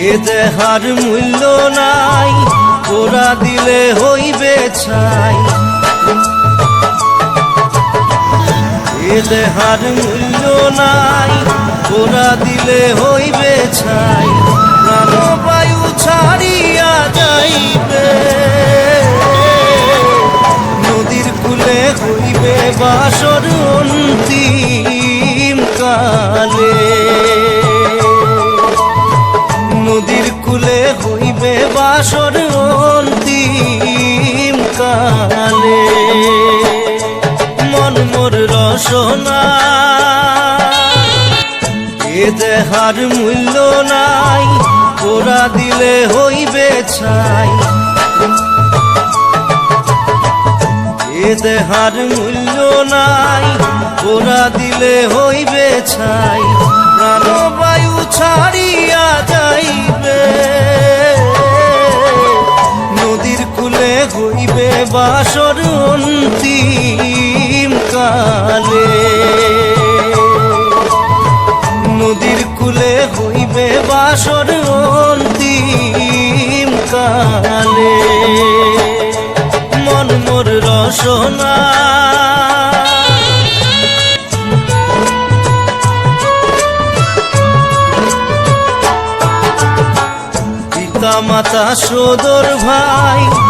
এ দেহার মূল্য নাই ওরা দিলে হইবে ছাই। এ দেহার মূল্য নাই ওরা দিলে হইবে ছাই। প্রাণবায়ু ছাড়িয়া যাইবে। নদীর কূলে হইবে বাসর অন্তিম বাসর অন্তিম কালে মন মোর রসনা। এ দেহার মূল্য নাই ওরা দিলে হইবে ছাই। এ দেহার মূল্য নাই ওরা দিলে হইবে ছাই। প্রাণবায়ু ছাড়িয়া বাসর অন্তিম কালে। নদীর কূলে হইবে বাসর অন্তিম কালে। মন মোর রসনা। মাতা সদর ভাই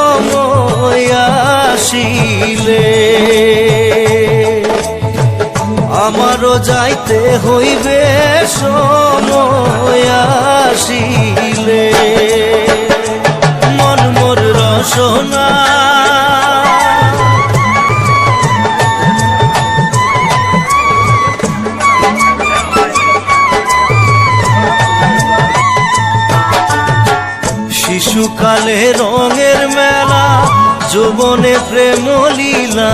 আমারও যাইতে হইবে সময় আসিলে। মন মোর রসনা। শিশুকালে রঙের মেলা যৌবনে প্রেম লীলা।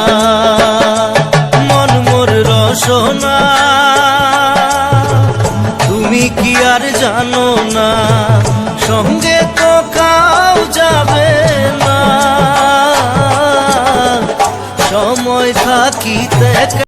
রসনা তুমি কি আর জানো না সঙ্গে তো কাউ যাবে না। সময় থাকিতে